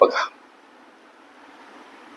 बघा.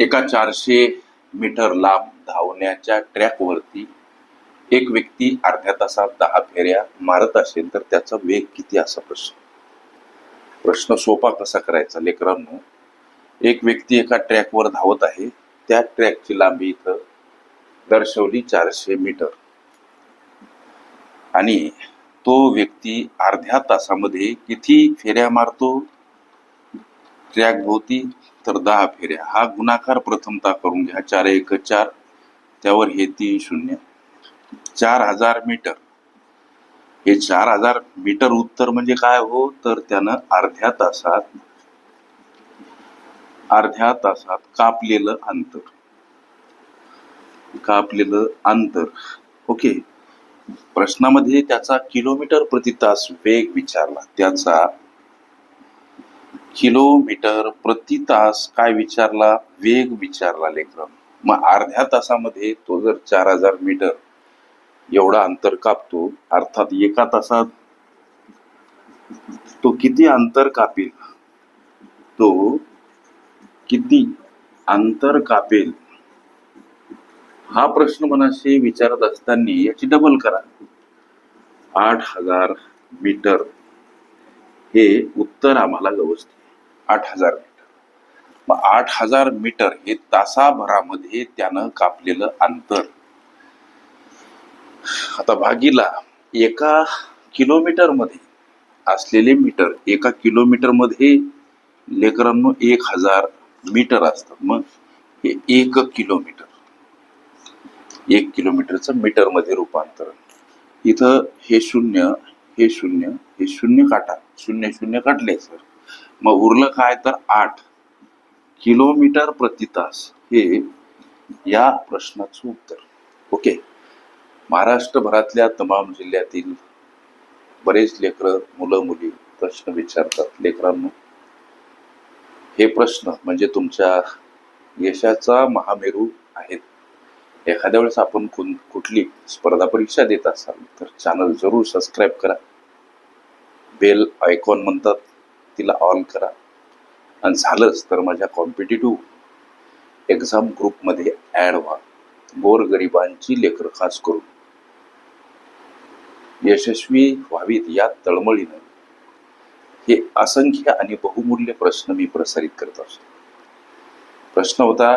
एका चारशे मीटर लांब धावण्याच्या ट्रॅकवरती एक व्यक्ती अर्ध्या तासात दहा फेऱ्या मारत असेल तर त्याचा वेग किती असा प्रश्न. प्रश्न सोपा कसा करायचा? लेकरांनो एक व्यक्ती एका ट्रॅकवर धावत आहे त्या ट्रॅकची लांबी इथं दर्शवली चारशे मीटर. आणि तो व्यक्ती अर्ध्या तासामध्ये किती फेऱ्या मारतो? ट्रॅक भोवती तर दहा फेऱ्या. हा गुणाकार प्रथमता करून घ्या. चार एक चार. त्यावर हे तीन शून्य. चार हजार मीटर. हे चार हजार मीटर उत्तर म्हणजे काय? हो तर त्यानं अर्ध्या तासात अर्ध्या तासात कापलेलं अंतर. कापलेलं अंतर. ओके. प्रश्नामध्ये त्याचा किलोमीटर प्रति तास वेग विचारला. त्याचा किलोमीटर प्रति तास काय विचारला? वेग विचारला लेकरं. मग अर्ध्या तासामध्ये तो जर चार हजार मीटर एवढा अंतर कापतो अर्थात एका तासात तो किती अंतर कापेल? तो किती अंतर कापेल? हा प्रश्न मनाशी विचारत असताना याची डबल करा. आठ हजार मीटर हे उत्तर आम्हाला व्यवस्थित आठ हजार मीटर. मग आठ हजार मीटर हे तासाभरामध्ये त्यानं कापलेलं अंतर. आता भागीला एका किलोमीटरमध्ये असलेले मीटर एका किलोमीटरमध्ये लेकरांनो एक हजार मीटर असतात मग हे एक किलोमीटर एक किलोमीटरचं मीटरमध्ये रूपांतरण. इथं हे शून्य हे शून्य हे शून्य काटा शून्य शून्य काटले सर. मग उरलं काय तर आठ. किलोमीटर प्रति तास हे या प्रश्नाचं उत्तर. ओके. महाराष्ट्रभरातल्या तमाम जिल्ह्यातील बरेच लेकरं मुलं मुली प्रश्न विचारतात लेकरांनो. हे प्रश्न म्हणजे तुमच्या यशाचा महामेरू आहेत. एखाद्या वेळेस आपण कोण कुठली स्पर्धा परीक्षा देत असाल तर चॅनल जरूर सबस्क्राईब करा. बेल आयकॉन म्हणतात. तिला ऑन करा. आणि झालंच तर माझ्या कॉम्पिटेटिव्ह एक्झाम ग्रुपमध्ये ॲड व्हा. गोरगरिबांची लेकर खास करून. यशस्वी व्हावीत या तळमळीनं. हे असंख्य आणि बहुमूल्य प्रश्न मी प्रसारित करत असतो. प्रश्न होता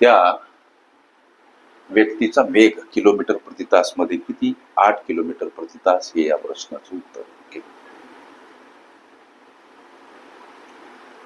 त्या व्यक्तीचा वेग किलोमीटर प्रति तासमध्ये किती? आठ किलोमीटर प्रति तास हे या प्रश्नाचं उत्तर ओके